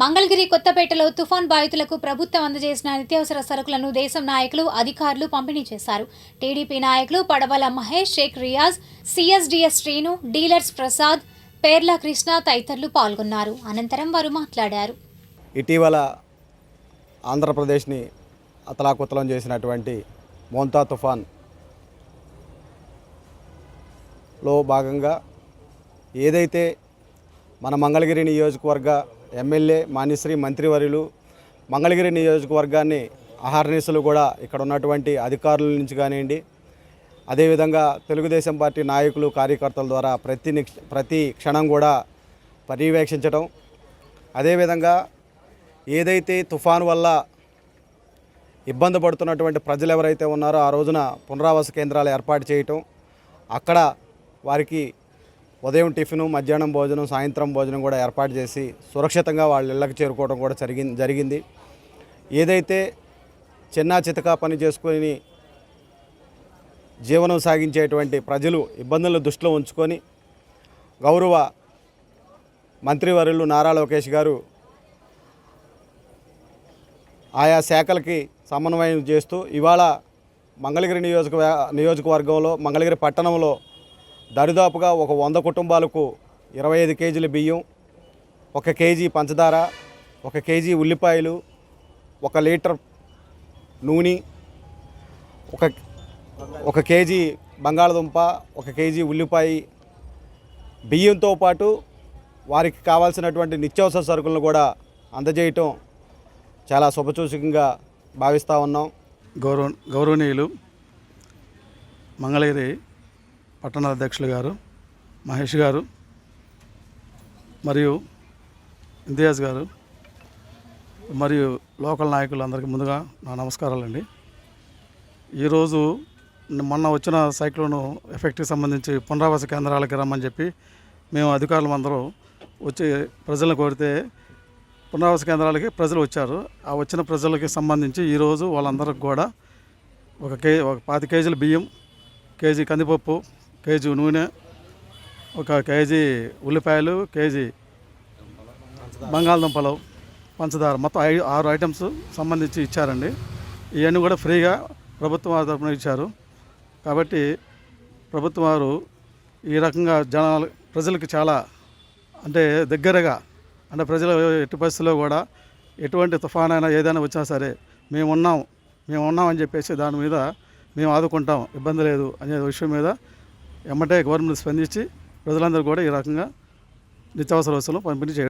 మంగళగిరి కొత్తపేటలో తుఫాన్ బాధితులకు ప్రభుత్వం అందజేసిన నిత్యావసర సరుకులను దేశం నాయకులు అధికారులు పంపిణీ చేశారు. టీడీపీ నాయకులు పడవల మహేష్ షేక్ రియాజ్ సిఎస్డిఎస్ శ్రీను డీలర్స్ ప్రసాద్ పేర్ల కృష్ణ తదితరులు పాల్గొన్నారు. అనంతరం వారు మాట్లాడారు. ఇటీవల ఆంధ్రప్రదేశ్ని అతలాకుతలం చేసినటువంటి మోంతా తుఫాన్లో భాగంగా ఏదైతే మన మంగళగిరి నియోజకవర్గ ఎమ్మెల్యే మానిశ్రీ మంత్రివర్యులు మంగళగిరి నియోజకవర్గాన్ని అహర్నిశలు కూడా ఇక్కడ ఉన్నటువంటి అధికారుల నుంచి కానివ్వండి. అదేవిధంగా తెలుగుదేశం పార్టీ నాయకులు కార్యకర్తల ద్వారా ప్రతి ప్రతి క్షణం కూడా పర్యవేక్షించడం అదేవిధంగా ఏదైతే తుఫాను వల్ల ఇబ్బంది పడుతున్నటువంటి ప్రజలు ఎవరైతే ఉన్నారో ఆ రోజున పునరావాస కేంద్రాలు ఏర్పాటు చేయటం అక్కడ వారికి ఉదయం టిఫిను మధ్యాహ్నం భోజనం సాయంత్రం భోజనం కూడా ఏర్పాటు చేసి సురక్షితంగా వాళ్ళ ఇళ్ళకి చేరుకోవడం కూడా జరిగింది జరిగింది. ఏదైతే చిన్న చితకా పని చేసుకొని జీవనం సాగించేటువంటి ప్రజలు ఇబ్బందులను దృష్టిలో ఉంచుకొని గౌరవ మంత్రివర్యులు నారా లోకేష్ గారు ఆయా శాఖలకి సమన్వయం చేస్తూ ఇవాళ మంగళగిరి నియోజక నియోజకవర్గంలో మంగళగిరి పట్టణంలో దరిదాపుగా ఒక వంద కుటుంబాలకు ఇరవై ఐదు కేజీల బియ్యం ఒక కేజీ పంచదార ఒక కేజీ ఉల్లిపాయలు ఒక లీటర్ నూనె ఒక ఒక కేజీ బంగాళదుంప ఒక కేజీ ఉల్లిపాయ. బియ్యంతో పాటు వారికి కావాల్సినటువంటి నిత్యావసర సరుకులను కూడా అందజేయటం చాలా శుభసూచకంగా భావిస్తూ ఉన్నాం. గౌరవ గౌరవనీయులు మంగళగిరి పట్టణ అధ్యక్షులు గారు మహేష్ గారు మరియు ఇంతియాజ్ గారు మరియు లోకల్ నాయకులందరికీ ముందుగా నా నమస్కారాలండి. ఈరోజు మొన్న వచ్చిన సైక్లోన్ ఎఫెక్ట్కి సంబంధించి పునరావాస కేంద్రాలకి రమ్మని చెప్పి మేము అధికారులు అందరూ వచ్చి ప్రజలను కోరితే పునరావాస కేంద్రాలకి ప్రజలు వచ్చారు. ఆ వచ్చిన ప్రజలకి సంబంధించి ఈరోజు వాళ్ళందరికి కూడా ఒక కే ఒక పాతి కేజీల బియ్యం కేజీ కందిపప్పు కేజీ నూనె ఒక కేజీ ఉల్లిపాయలు కేజీ బంగాళదుంపలు పంచదార మొత్తం ఐ ఆరు ఐటమ్స్ సంబంధించి ఇచ్చారండి. ఇవన్నీ కూడా ఫ్రీగా ప్రభుత్వం వారి తరఫున ఇచ్చారు. కాబట్టి ప్రభుత్వం వారు ఈ రకంగా జనాలు ప్రజలకు చాలా అంటే దగ్గరగా అంటే ప్రజల ఎట్టి పరిస్థితుల్లో కూడా ఎటువంటి తుఫాన్ అయినా ఏదైనా వచ్చినా సరే మేము ఉన్నాం మేము ఉన్నామని చెప్పేసి దాని మీద మేము ఆదుకుంటాం. ఇబ్బంది లేదు అనే విషయం మీద ఎమ్మటే గవర్నమెంట్ స్పందించి ప్రజలందరూ కూడా ఈ రకంగా నిత్యావసర వస్తువులు పంపిణీ చేయడం